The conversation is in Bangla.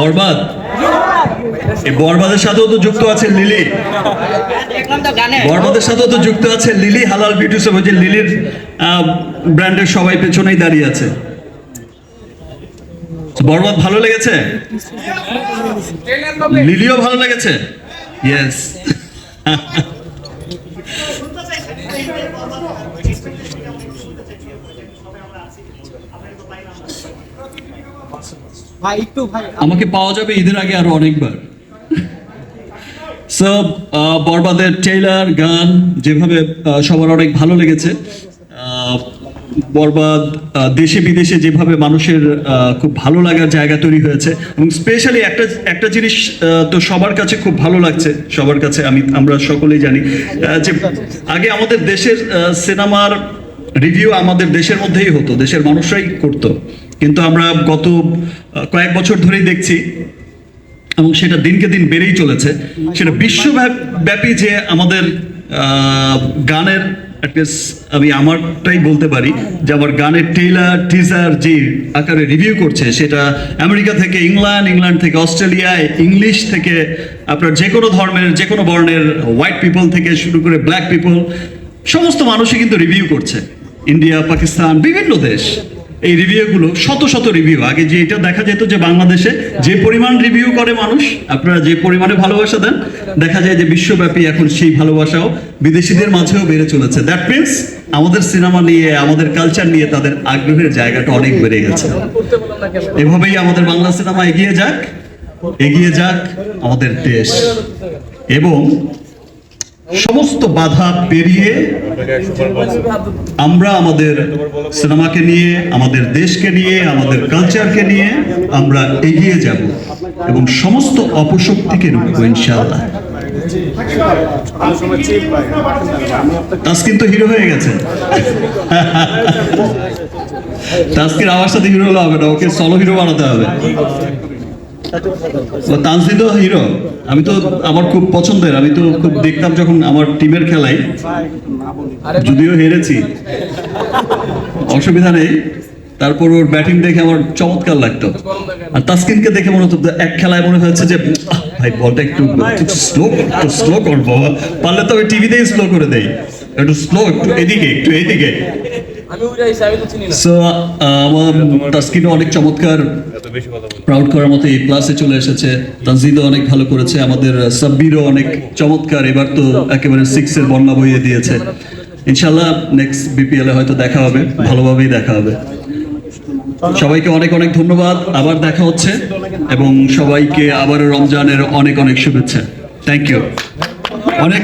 বরবাদ? এই বরবাদের সাথেও তো যুক্ত আছে লিলি। বরবাদের সাথেও তো যুক্ত আছে লিলি, হালাল বিউটি শপ যে লিলির ব্র্যান্ডের সবাই পেছনেই দাঁড়িয়ে আছে। বরবাদ ভালো লেগেছে? লিলিও ভালো লেগেছে? ইয়েস ভাই, একটু ভাই আমাকে পাওয়া যাবে ঈদের আগে আরও অনেকবার। সো বরবাদের টেইলার গান, যেভাবে সবার অনেক ভালো লেগেছে। বরবাদ দেশে বিদেশে যেভাবে মানুষের খুব ভালো লাগার জায়গা তৈরি হয়েছে। এবং স্পেশালি একটা একটা জিনিস তো সবার কাছে খুব ভালো লাগছে, সবার কাছে আমি, আমরা সকলেই জানি যে আগে আমাদের দেশের সিনেমার রিভিউ আমাদের দেশের মধ্যেই হতো, দেশের মানুষরাই করতো। কিন্তু আমরা গত কয়েক বছর ধরেই দেখছি, এবং সেটা দিনকে দিন বেড়েই চলেছে। সেটা বিশ্বব্যাপী যে আমাদের গানের আমি আমারটাই বলতে পারি, যে আমার গানের টেইলার টিজার যে আকারে রিভিউ করছে, সেটা আমেরিকা থেকে ইংল্যান্ড ইংল্যান্ড থেকে অস্ট্রেলিয়ায়, ইংলিশ থেকে আপনার যে কোনো ধর্মের, যে কোনো বর্ণের হোয়াইট পিপল থেকে শুরু করে ব্ল্যাক পিপল সমস্ত মানুষই কিন্তু রিভিউ করছে। ইন্ডিয়া, পাকিস্তান, বিভিন্ন দেশ। এই রিভিউগুলো, শত শত রিভিউ। আগে যে এটা দেখা যেত যে বাংলাদেশে যে পরিমাণ রিভিউ করে মানুষ, আপনারা যে পরিমাণে ভালোবাসা দেন, দেখা যায় যে বিশ্বব্যাপী এখন সেই ভালোবাসাও বিদেশিদের মাঝেও বেড়ে চলেছে। দ্যাট মিনস আমাদের সিনেমা নিয়ে, আমাদের কালচার নিয়ে তাদের আগ্রহের জায়গাটা অনেক বেড়ে গেছে। এভাবেই আমাদের বাংলা সিনেমা এগিয়ে যাক এগিয়ে যাক আমাদের দেশ। এবং সমস্ত বাধা পেরিয়ে আমরা আমাদের সিনেমাকে নিয়ে, আমাদের দেশকে নিয়ে, আমাদের কালচারকে নিয়ে আমরা এগিয়ে যাব এবং সমস্ত অপশক্তিকে রুখবো ইনশাআল্লাহ। তাস্কিন তো হিরো হয়ে গেছে। তাস্কির আমার সাথে হিরো হলে হবে না, ওকে সলো হিরো বানাতে হবে। ও তানজিদও হিরো আমি তো আমার খুব পছন্দের। আমি তো খুব দেখতাম যখন আমার টিমের খেলায়। যদিও হেরেছি। অসুবিধা নেই। তারপর ওর ব্যাটিং দেখে আমার চমৎকার লাগতো। আর তাসকিনকে দেখে মনে হতো, এক খেলায় মনে হচ্ছে যে ভাই, বলটা একটু স্লো স্লো কর বাবা। পারলে তো আমি টিভিতেই স্লো করে দেই। একটু স্লো একটু এদিকে একটু এদিকে। আমার তাসকিনও অনেক চমৎকার প্রাউড করার মতো এই প্লাসে চলে এসেছে। তানজিদও অনেক ভালো করেছে আমাদের সাব্বিরও অনেক চমৎকার। এবার তো একেবারে বন্যা বইয়ে দিয়েছে। ইনশাল্লাহ নেক্সট বিপিএল এ হয়তো দেখা হবে ভালোভাবেই দেখা হবে। সবাইকে অনেক অনেক ধন্যবাদ আবার দেখা হচ্ছে এবং সবাইকে আবার রমজানের অনেক অনেক শুভেচ্ছা। থ্যাংক ইউ অনেক